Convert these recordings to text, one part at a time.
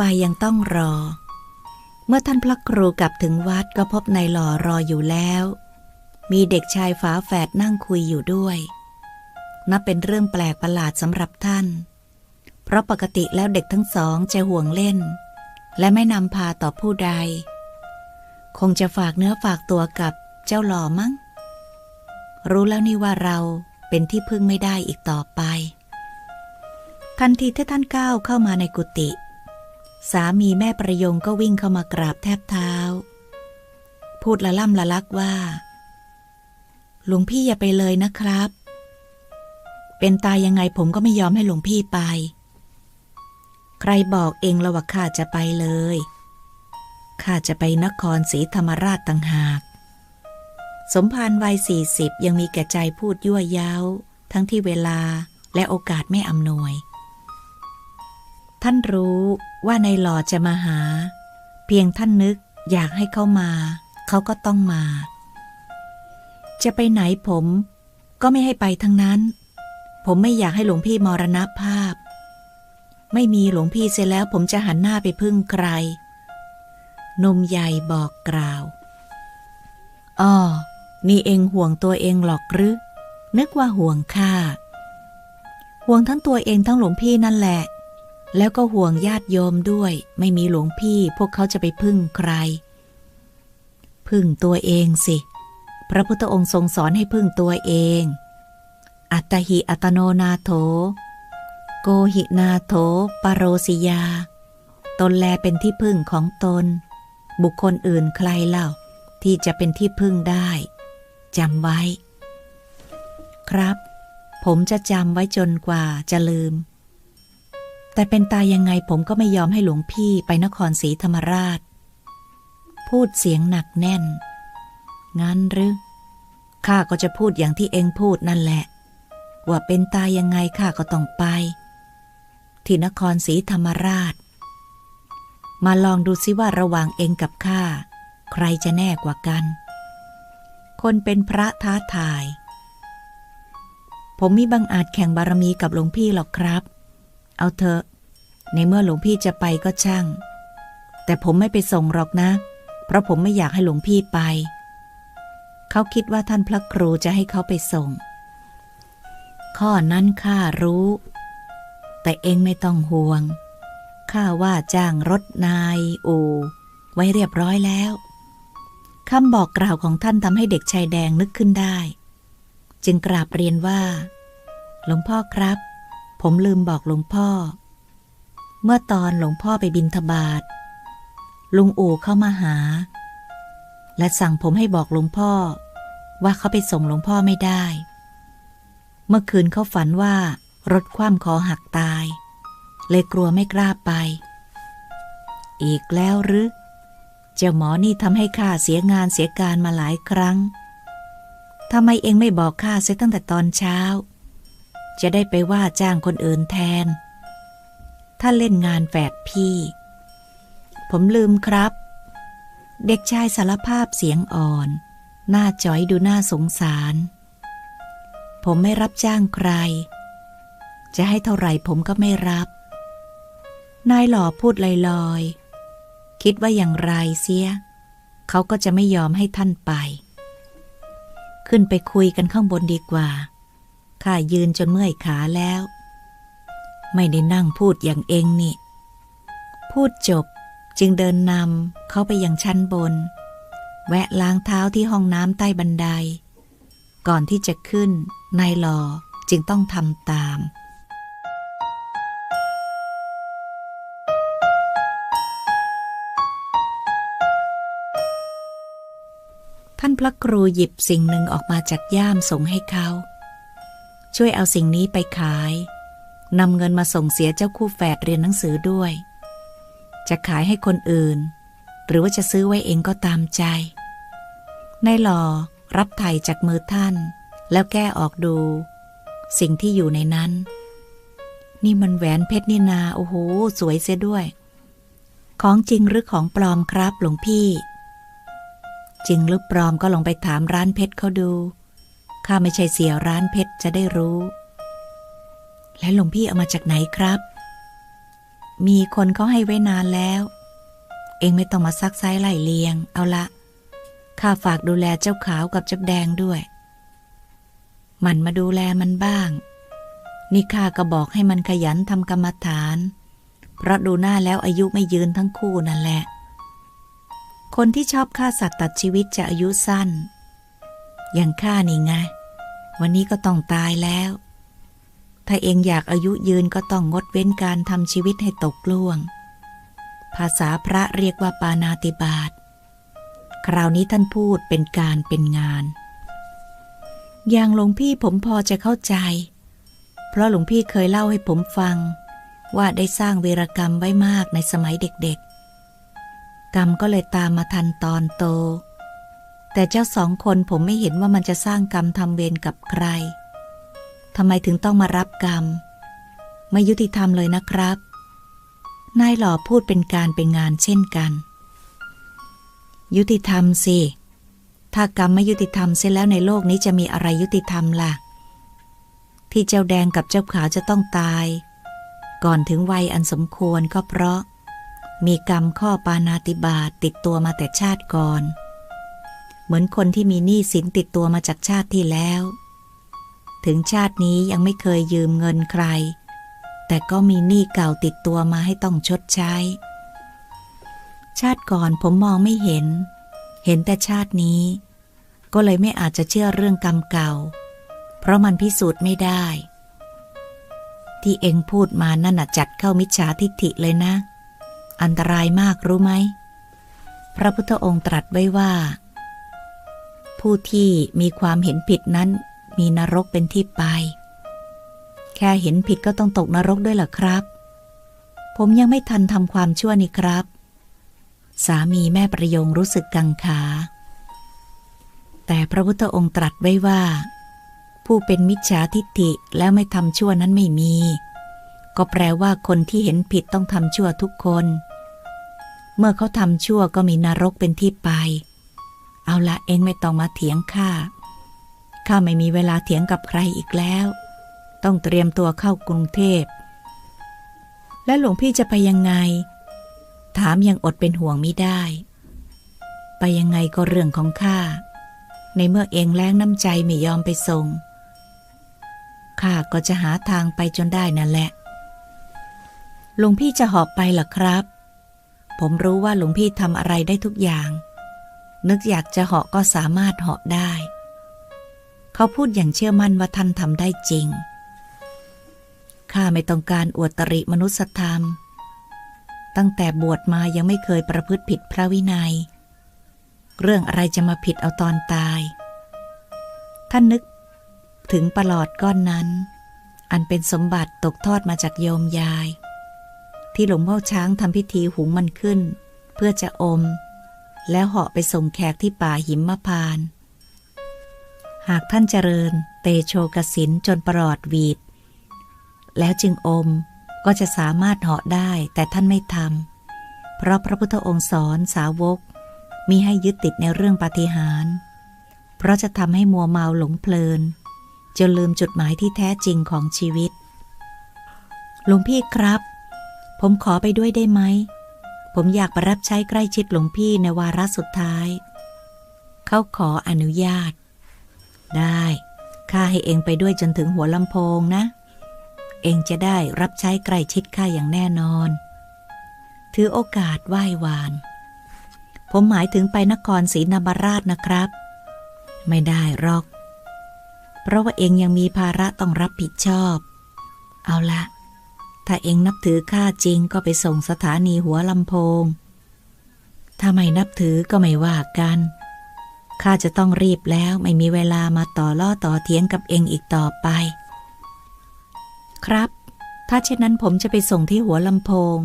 ไฟยังต้องรอ เมื่อท่านพระครูกลับถึงวัดก็พบนายหล่อรออยู่แล้ว มีเด็กชายฝาแฝดนั่งคุยอยู่ด้วย นับเป็นเรื่องแปลกประหลาดสำหรับท่าน เพราะปกติแล้วเด็กทั้งสองจะห่วงเล่น และไม่นำพาต่อผู้ใด คงจะฝากเนื้อฝากตัวกับเจ้าหล่อมั้ง รู้แล้วนี่ว่าเราเป็นที่พึ่งไม่ได้อีกต่อไปทันทีที่ท่านก้าวเข้ามาในกุฏิ สามีแม่ประยงก็วิ่งเข้ามากราบแทบเท้า พูดละล่ำละลักว่า หลวงพี่อย่าไปเลยนะครับ เป็นตายยังไงผมก็ไม่ยอมให้หลวงพี่ไป ใครบอกเองละว่าข้าจะไปเลยข้าจะไปนครศรีธรรมราชต่างหาก สมภารวัยสี่สิบยังมีแก่ใจพูดยั่วเย้าทั้งที่เวลาและโอกาสไม่อำนวย ท่านรู้ว่าในหล่อจะมาหา เพียงท่านนึกอยากให้เขามา เขาก็ต้องมา จะไปไหนผม ก็ไม่ให้ไปทั้งนั้น ผมไม่อยากให้หลวงพี่มรณภาพ ไม่มีหลวงพี่เสร็จแล้วผมจะหันหน้าไปพึ่งใครนมใหญ่บอกกล่าวอ้อนี่เองห่วงตัวเองหรอกหรือ นึกว่าห่วงข้าห่วงทั้งตัวเองทั้งหลวงพี่นั่นแหละ แล้วก็ห่วงญาติโยมด้วย ไม่มีหลวงพี่พวกเขาจะไปพึ่งใคร พึ่งตัวเองสิ พระพุทธองค์ทรงสอนให้พึ่งตัวเอง อัตตหิอัตโนนาโถ โกหินาโถปโรสิยา ตนแลเป็นที่พึ่งของตน บุคคลอื่นใครเล่า ที่จะเป็นที่พึ่งได้จำไว้ ครับ ผมจะจำไว้จนกว่าจะลืม แต่เป็นตายยังไงผมก็ไม่ยอมให้หลวงพี่ไปนครศรีธรรมราช พูดเสียงหนักแน่น งั้นหรือข้าก็จะพูดอย่างที่เองพูดนั่นแหละ ว่าเป็นตายยังไงข้าก็ต้องไป ที่นครศรีธรรมราช มาลองดูซิว่าระหว่างเองกับข้าใครจะแน่กว่ากัน คนเป็นพระท้าทาย ผมมีบังอาจแข่งบารมีกับหลวงพี่หรอกครับ เอาเถอะในเมื่อหลวงพี่จะไปก็ช่าง แต่ผมไม่ไปส่งหรอกนะ เพราะผมไม่อยากให้หลวงพี่ไป เขาคิดว่าท่านพระครูจะให้เขาไปส่ง ข้อนั้นข้ารู้ แต่เองไม่ต้องห่วง ข้าว่าจ้างรถนายอูไว้เรียบร้อยแล้วคำบอกกล่าวของท่านทำให้เด็กชายแดงนึกขึ้นได้ จึงกราบเรียนว่า หลวงพ่อครับ ผมลืมบอกหลวงพ่อ เมื่อตอนหลวงพ่อไปบินทบาทลุงอู่เข้ามาหา และสั่งผมให้บอกหลวงพ่อ ว่าเขาไปส่งหลวงพ่อไม่ได้ เมื่อคืนเขาฝันว่ารถคว่ำคอหักตาย เลยกลัวไม่กล้าไป อีกแล้วหรือเจ้าหมอนี่ทำให้ข้าเสียงานเสียการมาหลายครั้งทำไมเองไม่บอกข้าเสียตั้งแต่ตอนเช้า จะได้ไปว่าจ้างคนอื่นแทน ถ้าเล่นงานแฝดพี่ ผมลืมครับ เด็กชายสารภาพเสียงอ่อน หน้าจ้อยดูน่าสงสาร ผมไม่รับจ้างใคร จะให้เท่าไหร่ผมก็ไม่รับ นายหล่อพูดลอยๆ คิดว่าอย่างไรเสีย เขาก็จะไม่ยอมให้ท่านไป ขึ้นไปคุยกันข้างบนดีกว่า ข้ายืนจนเมื่อยขาแล้ว ไม่ได้นั่งพูดอย่างเองนี่ พูดจบจึงเดินนำเข้าไปยังชั้นบน แวะล้างเท้าที่ห้องน้ำใต้บันได ก่อนที่จะขึ้นนายหลอจึงต้องทำตาม ท่านพระครูหยิบสิ่งหนึ่งออกมาจากย่ามส่งให้เขา ช่วยเอาสิ่งนี้ไปขายนำเงินมาส่งเสียเจ้าคู่แฝดเรียนหนังสือด้วย จะขายให้คนอื่น หรือว่าจะซื้อไว้เองก็ตามใจ นายหล่อรับไถ่จากมือท่าน แล้วแก้ออกดู สิ่งที่อยู่ในนั้น นี่มันแหวนเพชรนี่นา โอ้โห สวยเสียด้วย ของจริงหรือของปลอมครับหลวงพี่ จริงหรือปลอมก็ลองไปถามร้านเพชรเขาดู ข้าไม่ใช่เสียร้านเพชรจะได้รู้ และหลวงพี่เอามาจากไหนครับ มีคนเขาให้ไว้นานแล้ว เองไม่ต้องมาซักไซไล่เลียง เอาละข้าฝากดูแลเจ้าขาวกับเจ้าแดงด้วย มันมาดูแลมันบ้าง นี่ข้าก็บอกให้มันขยันทำกรรมฐาน เพราะดูหน้าแล้วอายุไม่ยืนทั้งคู่นั่นแหละ คนที่ชอบฆ่าสัตว์ตัดชีวิตจะอายุสั้น อย่างข้านี่ไง วันนี้ก็ต้องตายแล้ว ถ้าเองอยากอายุยืนก็ต้องงดเว้นการทำชีวิตให้ตกล่วง ภาษาพระเรียกว่าปานาติบาตคราวนี้ท่านพูดเป็นการเป็นงาน อย่างหลวงพี่ผมพอจะเข้าใจ เพราะหลวงพี่เคยเล่าให้ผมฟัง ว่าได้สร้างเวรกรรมไว้มากในสมัยเด็กๆ กรรมก็เลยตามมาทันตอนโต แต่เจ้าสองคนผมไม่เห็นว่ามันจะสร้างกรรมทำเวรกับใครทำไมถึงต้องมารับกรรม ไม่ยุติธรรมเลยนะครับ นายหล่อพูดเป็นการเป็นงานเช่นกัน ยุติธรรมสิ ถ้ากรรมไม่ยุติธรรมเสียแล้วในโลกนี้จะมีอะไรยุติธรรมล่ะ ที่เจ้าแดงกับเจ้าขาวจะต้องตาย ก่อนถึงวัยอันสมควรก็เพราะ มีกรรมข้อปานาติบาตติดตัวมาแต่ชาติก่อน เหมือนคนที่มีหนี้สินติดตัวมาจากชาติที่แล้ว ถึงชาตินี้ยังไม่เคยยืมเงินใคร แต่ก็มีหนี้เก่าติดตัวมาให้ต้องชดใช้ ชาติก่อนผมมองไม่เห็น เห็นแต่ชาตินี้ ก็เลยไม่อาจจะเชื่อเรื่องกรรมเก่า เพราะมันพิสูจน์ไม่ได้ ที่เองพูดมานั่นจัดเข้ามิจฉาทิฏฐิเลยนะ อันตรายมากรู้ไหมพระพุทธองค์ตรัสไว้ว่า ผู้ที่มีความเห็นผิดนั้นมีนรกเป็นที่ไป แค่เห็นผิดก็ต้องตกนรกด้วยเหรอครับ ผมยังไม่ทันทำความชั่วนี่ครับ สามีแม่ประโยงรู้สึกกังขา แต่พระพุทธองค์ตรัสไว้ว่า ผู้เป็นมิจฉาทิฏฐิแล้วไม่ทำชั่วนั้นไม่มี ก็แปลว่าคนที่เห็นผิดต้องทำชั่วทุกคน เมื่อเขาทำชั่วก็มีนรกเป็นที่ไป เอาละเองไม่ต้องมาเถียงข้า ข้าไม่มีเวลาเถียงกับใครอีกแล้ว ต้องเตรียมตัวเข้ากรุงเทพ และหลวงพี่จะไปยังไง ถามยังอดเป็นห่วงไม่ได้ ไปยังไงก็เรื่องของข้า ในเมื่อเองแล้งน้ำใจไม่ยอมไปส่ง ข้าก็จะหาทางไปจนได้นั่นแหละ หลวงพี่จะหอบไปหรอครับ ผมรู้ว่าหลวงพี่ทำอะไรได้ทุกอย่าง นึกอยากจะเหาะก็สามารถเหาะได้ เขาพูดอย่างเชื่อมั่นว่าท่านทำได้จริง ข้าไม่ต้องการอวดตริมนุสธรรม ตั้งแต่บวชมายังไม่เคยประพฤติผิดพระวินัย เรื่องอะไรจะมาผิดเอาตอนตาย ท่านนึกถึงประหลอดก้อนนั้น อันเป็นสมบัติตกทอดมาจากโยมยาย ที่หลวงพ่อช้างทำพิธีหุงมันขึ้น เพื่อจะอม แล้วเหาะไปส่งแขกที่ป่าหิมพาน หากท่านเจริญเตโชกสินจนประหลอดวีด แล้วจึงอมก็จะสามารถเหาะได้แต่ท่านไม่ทำเพราะพระพุทธองค์สอนสาวกมีให้ยึดติดในเรื่องปาฏิหาริย์เพราะจะทำให้มัวเมาหลงเพลิน จนลืมจุดหมายที่แท้จริงของชีวิตหลวงพี่ครับ ผมขอไปด้วยได้ไหม ผมอยากไปรับใช้ใกล้ชิดหลวงพี่ในวาระสุดท้าย เขาขออนุญาต ได้ข้าให้เองไปด้วยจนถึงหัวลำโพงนะ เองจะได้รับใช้ใกล้ชิดข้าอย่างแน่นอน ถือโอกาสไหว้วาน ผมหมายถึงไปนครศรีธรรมราชนะครับ ไม่ได้หรอก เพราะว่าเองยังมีภาระต้องรับผิดชอบ เอาละ ถ้าเองนับถือข้าจริงก็ไปส่งสถานีหัวลำโพง ถ้าไม่นับถือก็ไม่ว่ากัน ข้าจะต้องรีบแล้วไม่มีเวลามาต่อล่อต่อเถียงกับเองอีกต่อไป ครับ ถ้าเช่นนั้นผมจะไปส่งที่หัวลำโพง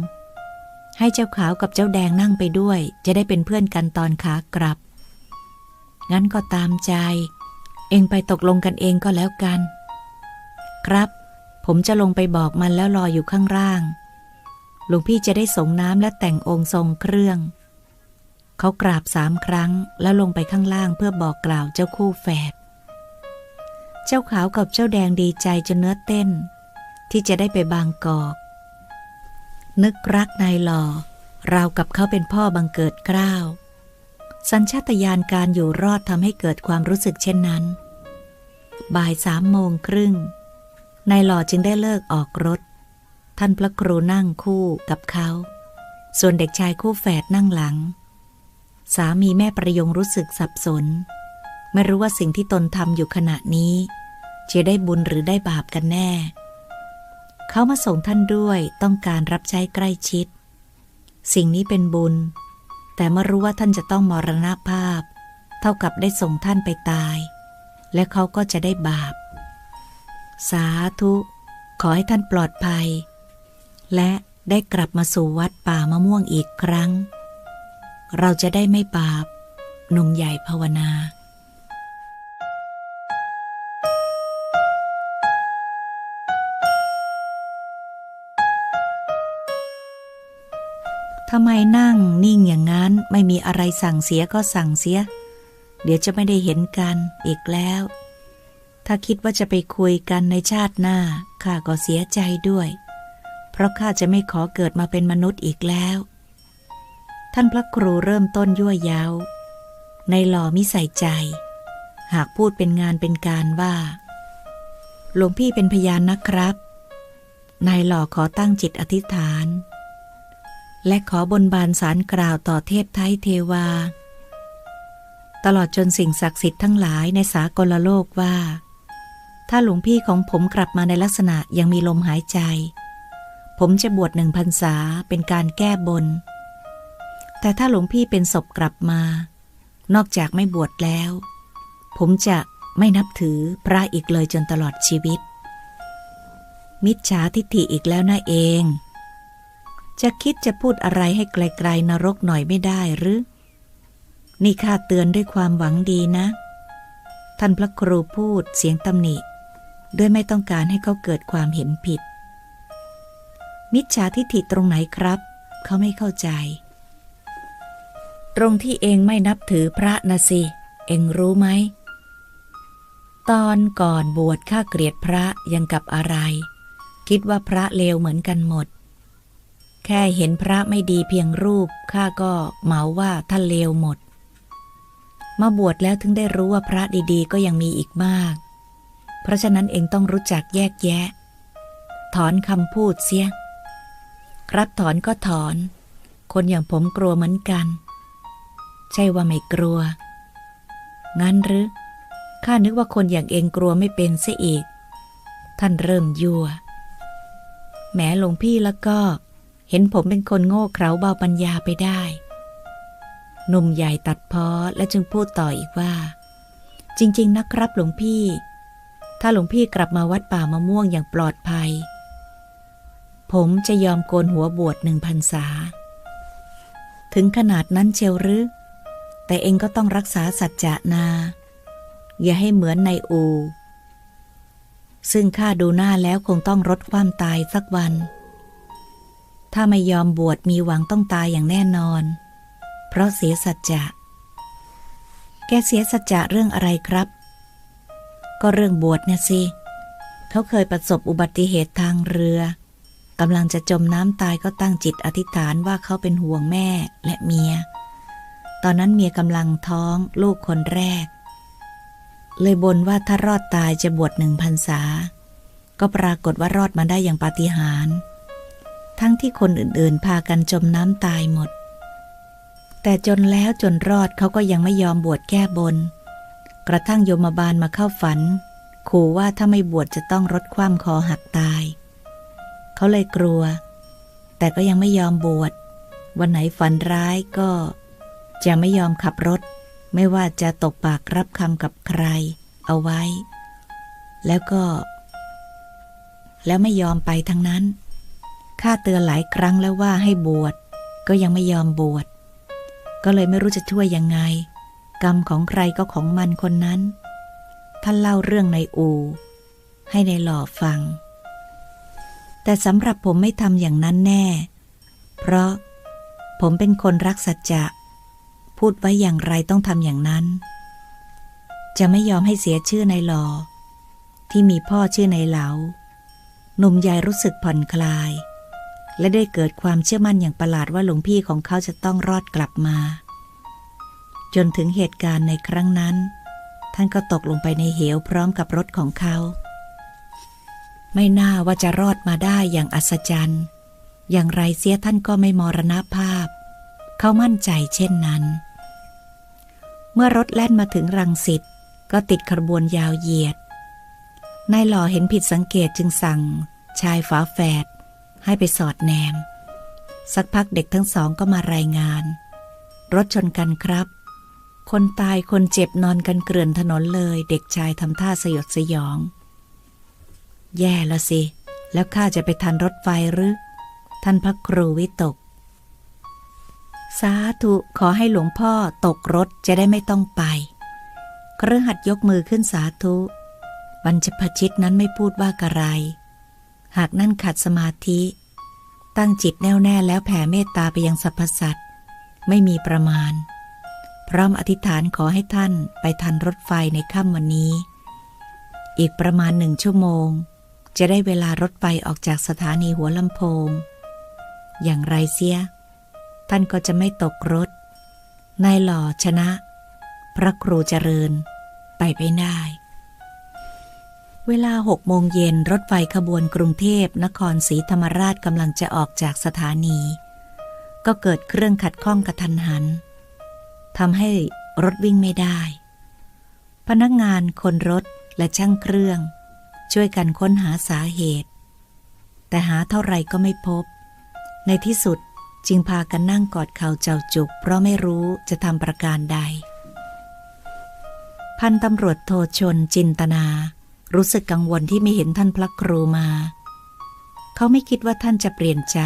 ให้เจ้าขาวกับเจ้าแดงนั่งไปด้วย จะได้เป็นเพื่อนกันตอนขากลับ งั้นก็ตามใจ เองไปตกลงกันเองก็แล้วกัน ครับ ผมจะลงไปบอกมันแล้วรออยู่ข้างล่าง หลวงพี่จะได้สงน้ำและแต่งองค์ทรงเครื่อง เขากราบสามครั้งแล้วลงไปข้างล่างเพื่อบอกกล่าวเจ้าคู่แฝด เจ้าขาวกับเจ้าแดงดีใจจนเนื้อเต้น ที่จะได้ไปบางกอก นึกรักนายหล่อราวกับเขาเป็นพ่อบังเกิดเกล้าวสัญชาตญาณการอยู่รอดทำให้เกิดความรู้สึกเช่นนั้น บ่ายสามโมงครึ่ง นายหล่อจึงได้เลิกออกรถ ท่านพระครูนั่งคู่กับเขา ส่วนเด็กชายคู่แฝดนั่งหลัง สามีแม่ประยงรู้สึกสับสน ไม่รู้ว่าสิ่งที่ตนทำอยู่ขณะนี้จะได้บุญหรือได้บาปกันแน่ เขามาส่งท่านด้วยต้องการรับใช้ใกล้ชิด สิ่งนี้เป็นบุญ แต่เมื่อรู้ว่าท่านจะต้องมรณภาพ เท่ากับได้ส่งท่านไปตาย และเขาก็จะได้บาป สาธุ ขอให้ท่านปลอดภัย และได้กลับมาสู่วัดป่ามะม่วงอีกครั้ง เราจะได้ไม่บาปหนุ่มใหญ่ภาวนาทำไมนั่งนิ่งอย่างนั้นไม่มีอะไรสั่งเสียก็สั่งเสีย เดี๋ยวจะไม่ได้เห็นกันอีกแล้ว ถ้าคิดว่าจะไปคุยกันในชาติหน้าข้าก็เสียใจด้วย เพราะข้าจะไม่ขอเกิดมาเป็นมนุษย์อีกแล้ว ท่านพระครูเริ่มต้นยั่วยาวในหล่อมิใส่ใจ หากพูดเป็นงานเป็นการว่าหลวงพี่เป็นพยานนะครับ นายหล่อขอตั้งจิตอธิษฐาน และขอบนบานสารกล่าวต่อเทพไทยเทวา ตลอดจนสิ่งศักดิ์สิทธิ์ทั้งหลายในสากลโลกว่า ถ้าหลวงพี่ของผมกลับมาในลักษณะยังมีลมหายใจ ผมจะบวชหนึ่งพรรษาเป็นการแก้บน แต่ถ้าหลวงพี่เป็นศพกลับมา นอกจากไม่บวชแล้ว ผมจะไม่นับถือพระอีกเลยจนตลอดชีวิต มิจฉาทิฏฐิอีกแล้วนะเอง จะคิดจะพูดอะไรให้ไกลๆนรกหน่อยไม่ได้หรือ นี่ข้าเตือนด้วยความหวังดีนะ ท่านพระครูพูดเสียงตำหนิ ด้วยไม่ต้องการให้เขาเกิดความเห็นผิด มิจฉาทิฏฐิตรงไหนครับ เขาไม่เข้าใจ ตรงที่เองไม่นับถือพระนะสิ เองรู้ไหม ตอนก่อนบวชข้าเกลียดพระยังกับอะไร คิดว่าพระเลวเหมือนกันหมด แค่เห็นพระไม่ดีเพียงรูปข้าก็เหมาว่าท่านเลวหมด มาบวชแล้วถึงได้รู้ว่าพระดีๆ ก็ยังมีอีกมาก เพราะฉะนั้นเองต้องรู้จักแยกแยะ ถอนคำพูดเสีย ครับถอนก็ถอน คนอย่างผมกลัวเหมือนกัน ใช่ว่าไม่กลัว งั้นหรือข้านึกว่าคนอย่างเองกลัวไม่เป็นเสียอีก ท่านเริ่มยัวแหมหลวงพี่แล้วก็ เห็นผมเป็นคนโง่เขลาเบาปัญญาไปได้หนุ่มใหญ่ตัดพ้อและจึงพูดต่ออีกว่า จริง ๆ นะครับหลวงพี่ ถ้าหลวงพี่กลับมาวัดป่ามะม่วงอย่างปลอดภัย ผมจะยอมโกนหัวบวชหนึ่งพันษา ถึงขนาดนั้นเชียวหรือ แต่เองก็ต้องรักษาสัจจะนา อย่าให้เหมือนในอู ซึ่งข้าดูหน้าแล้วคงต้องรดความตายสักวัน ถ้าไม่ยอมบวชมีหวังต้องตายอย่างแน่นอน เพราะเสียสัจจะ แกเสียสัจจะเรื่องอะไรครับ ก็เรื่องบวชเนี่ยสิ เขาเคยประสบอุบัติเหตุทางเรือกำลังจะจมน้ำตายก็ตั้งจิตอธิษฐานว่าเขาเป็นห่วงแม่และเมีย ตอนนั้นเมียกำลังท้องลูกคนแรก เลยบนว่าถ้ารอดตายจะบวชหนึ่งพรรษา ก็ปรากฏว่ารอดมาได้อย่างปาฏิหาริย์ทั้งที่คนอื่นๆ พากันจมน้ำตายหมด แต่จนแล้วจนรอดเขาก็ยังไม่ยอมบวชแก้บน กระทั่งโยมบาลมาเข้าฝันขู่ว่าถ้าไม่บวชจะต้องรดความคอหักตาย เขาเลยกลัว แต่ก็ยังไม่ยอมบวช วันไหนฝันร้ายก็ จะไม่ยอมขับรถ ไม่ว่าจะตกปากรับคำกับใคร เอาไว้ แล้วก็ แล้วไม่ยอมไปทั้งนั้นข้าเตือนหลายครั้งแล้วว่าให้บวช ก็ยังไม่ยอมบวช ก็เลยไม่รู้จะช่วยยังไง กรรมของใครก็ของมันคนนั้น ท่านเล่าเรื่องในอู ให้ในหล่อฟัง แต่สำหรับผมไม่ทำอย่างนั้นแน่ เพราะผมเป็นคนรักสัจจะ พูดไว้อย่างไรต้องทำอย่างนั้น จะไม่ยอมให้เสียชื่อในหล่อที่มีพ่อชื่อในเหลาหนุ่มใหญ่รู้สึกผ่อนคลาย และได้เกิดความเชื่อมั่นอย่างประหลาดว่าหลวงพี่ของเขาจะต้องรอดกลับมา จนถึงเหตุการณ์ในครั้งนั้น ท่านก็ตกลงไปในเหวพร้อมกับรถของเขา ไม่น่าว่าจะรอดมาได้อย่างอัศจรรย์ อย่างไรเสียท่านก็ไม่มรณภาพ เขามั่นใจเช่นนั้น เมื่อรถแล่นมาถึงรังสิตก็ติดขบวนยาวเหยียด นายหล่อเห็นผิดสังเกตจึงสั่ง ชายฝาแฝดให้ไปสอดแนม สักพักเด็กทั้งสองก็มารายงาน รถชนกันครับ คนตายคนเจ็บนอนกันเกลื่อนถนนเลย เด็กชายทำท่าสยดสยอง แย่ละสิ แล้วข้าจะไปทันรถไฟหรือ ท่านพระครูวิตก สาธุขอให้หลวงพ่อตกรถจะได้ไม่ต้องไปเครือหัดยกมือขึ้นสาธุบรรจพชิตนั้นไม่พูดว่ากระไร หากนั่นขัดสมาธิ ตั้งจิตแน่วแน่แล้วแผ่เมตตาไปยังสรรพสัตว์ไม่มีประมาณ พร้อมอธิษฐานขอให้ท่านไปทันรถไฟในค่ำวันนี้ อีกประมาณหนึ่งชั่วโมง จะได้เวลารถไฟออกจากสถานีหัวลำโพง อย่างไรเสีย ท่านก็จะไม่ตกรถ นายหล่อชนะ พระครูเจริญ ไปไปได้ เวลาหกโมงเย็นรถไฟขบวนกรุงเทพนครศรีธรรมราชกำลังจะออกจากสถานี ก็เกิดเครื่องขัดข้องกระทันหัน ทำให้รถวิ่งไม่ได้ พนักงานคนรถและช่างเครื่อง ช่วยกันค้นหาสาเหตุ แต่หาเท่าไรก็ไม่พบ ในที่สุดจึงพากันนั่งกอดเข่าเจ้าจุก เพราะไม่รู้จะทำประการใด พันตำรวจโทชนจินตนา รู้สึกกังวลที่ไม่เห็นท่านพระครูมา เขาไม่คิดว่าท่านจะเปลี่ยนใจ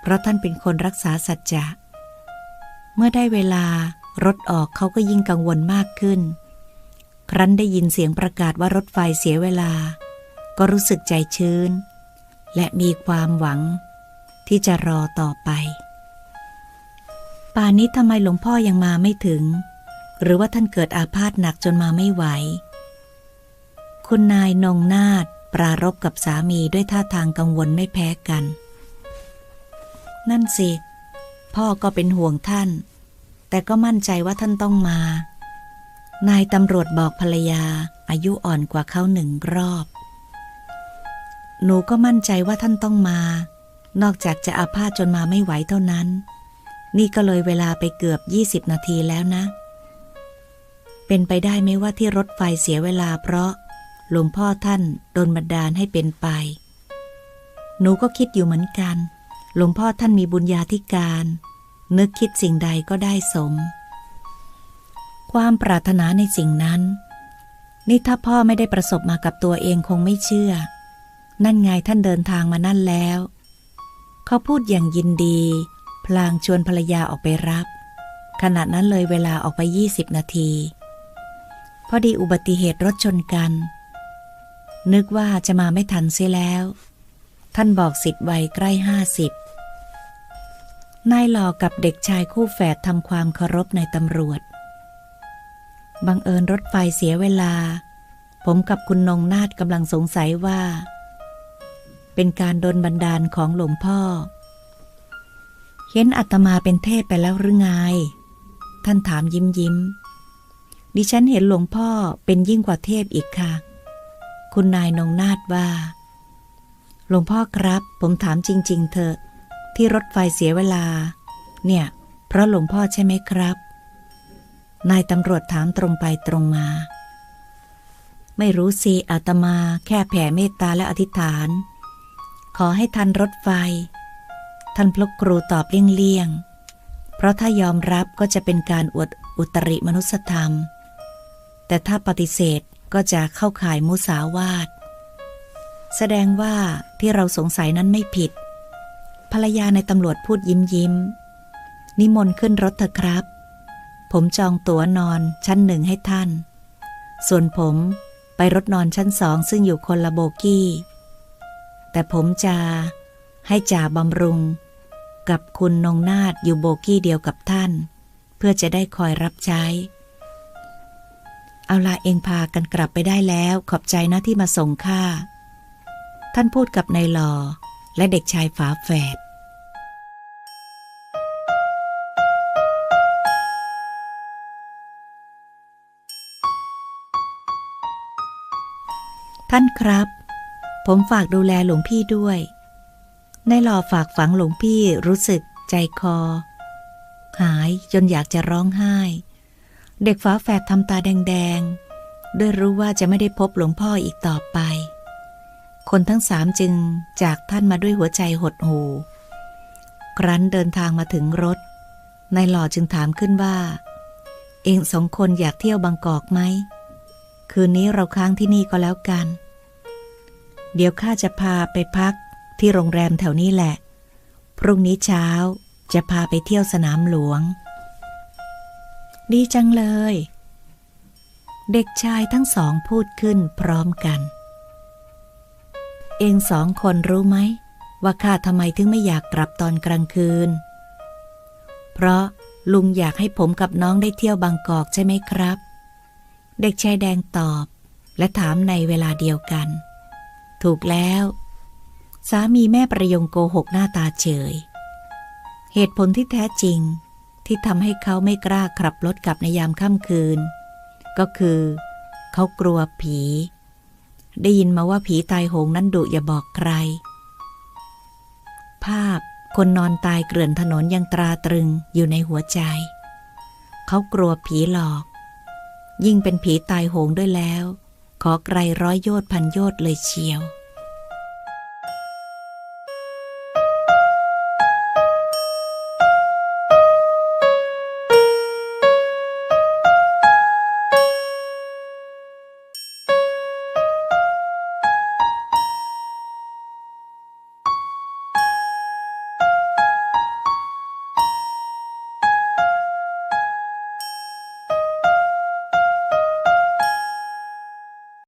เพราะท่านเป็นคนรักษาสัจจะ เมื่อได้เวลารถออกเขาก็ยิ่งกังวลมากขึ้น ครั้นได้ยินเสียงประกาศว่ารถไฟเสียเวลา ก็รู้สึกใจชื้น และมีความหวัง ที่จะรอต่อไป ป่านนี้ทำไมหลวงพ่อยังมาไม่ถึง หรือว่าท่านเกิดอาพาธหนักจนมาไม่ไหว คุณนายนงนาฏปรารบกับสามีด้วยท่าทางกังวลไม่แพ้กัน นั่นสิ พ่อก็เป็นห่วงท่าน แต่ก็มั่นใจว่าท่านต้องมา นายตำรวจบอกภรรยาอายุอ่อนกว่าเขาหนึ่งรอบ หนูก็มั่นใจว่าท่านต้องมา นอกจากจะอาพาธจนมาไม่ไหวเท่านั้น นี่ก็เลยเวลาไปเกือบ20นาทีแล้วนะ เป็นไปได้ไหมว่าที่รถไฟเสียเวลาเพราะหลวงพ่อท่านโดนบันดาลให้เป็นไป หนูก็คิดอยู่เหมือนกัน หลวงพ่อท่านมีบุญญาธิการ นึกคิดสิ่งใดก็ได้สม ความปรารถนาในสิ่งนั้น นี่ถ้าพ่อไม่ได้ประสบมากับตัวเองคงไม่เชื่อ นั่นไงท่านเดินทางมานั่นแล้ว เขาพูดอย่างยินดี พลางชวนภรรยาออกไปรับ ขณะนั้นเลยเวลาออกไป 20 นาที พอดีอุบัติเหตุรถชนกัน นึกว่าจะมาไม่ทันเสียแล้ว ท่านบอกสิทธิ์วัยใกล้ห้าสิบ นายหลอกับเด็กชายคู่แฝดทำความเคารพในตำรวจ บังเอิญรถไฟเสียเวลา ผมกับคุณนงนาฏกำลังสงสัยว่า เป็นการโดนบันดาลของหลวงพ่อ เห็นอาตมาเป็นเทพไปแล้วหรือไง ท่านถามยิ้มยิ้ม ดิฉันเห็นหลวงพ่อเป็นยิ่งกว่าเทพอีกค่ะ คุณนายนงนาฏว่า หลวงพ่อครับ ผมถามจริง ๆ เถอะ ที่รถไฟเสียเวลา เนี่ย เพราะหลวงพ่อใช่ไหมครับ นายตำรวจถามตรงไปตรงมา ไม่รู้สิอาตมาแค่แผ่เมตตาและอธิษฐาน ขอให้ทันรถไฟ ท่านพลกครูตอบเลี่ยงๆ เพราะถ้ายอมรับก็จะเป็นการอวดอุตริมนุสธรรม แต่ถ้าปฏิเสธก็จะเข้าข่ายมุสาวาท แสดงว่าที่เราสงสัยนั้นไม่ผิด ภรรยาในตำรวจพูดยิ้มยิ้ม นิมนต์ขึ้นรถเถอะครับ ผมจองตั๋วนอนชั้นหนึ่งให้ท่าน ส่วนผมไปรถนอนชั้นสองซึ่งอยู่คนละโบกี้ แต่ผมจะให้จ่าบำรุง กับคุณนงนาฏอยู่โบกี้เดียวกับท่าน เพื่อจะได้คอยรับใช้ เอาละเองพากันกลับไปได้แล้วขอบใจนะที่มาส่งข้าท่านพูดกับนายหล่อ และเด็กชายฝาแฝดท่านครับ ผมฝากดูแลหลวงพี่ด้วยในหล่อฝากฝังหลวงพี่รู้สึกใจคอ หายจนอยากจะร้องไห้ เด็กฝาแฝดทำตาแดงๆ ด้วยรู้ว่าจะไม่ได้พบหลวงพ่ออีกต่อไป คนทั้งสามจึงจากท่านมาด้วยหัวใจหดหูครั้นเดินทางมาถึงรถ นายหล่อจึงถามขึ้นว่า เองสองคนอยากเที่ยวบางกอกไหม คืนนี้เราค้างที่นี่ก็แล้วกัน เดี๋ยวข้าจะพาไปพักที่โรงแรมแถวนี้แหละ พรุ่งนี้เช้าจะพาไปเที่ยวสนามหลวง ดีจังเลย เด็กชายทั้งสองพูดขึ้นพร้อมกัน เองสองคนรู้ไหม ว่าข้าทำไมถึงไม่อยากกลับตอนกลางคืน เพราะลุงอยากให้ผมกับน้องได้เที่ยวบางกอกใช่ไหมครับ เด็กชายแดงตอบ และถามในเวลาเดียวกัน ถูกแล้ว สามีแม่ประยงโกหกหน้าตาเฉย เหตุผลที่แท้จริงที่ทำให้เขาไม่กล้าขับรถกลับในยามค่ำคืน ก็คือ เขากลัวผี ได้ยินมาว่าผีตายโหงนั้นดุอย่าบอกใคร ภาพคนนอนตายเกลื่อนถนนยังตราตรึงอยู่ในหัวใจ เขากลัวผีหลอก ยิ่งเป็นผีตายโหงด้วยแล้ว ขอไกลร้อยโยชน์พันโยชน์เลยเชียว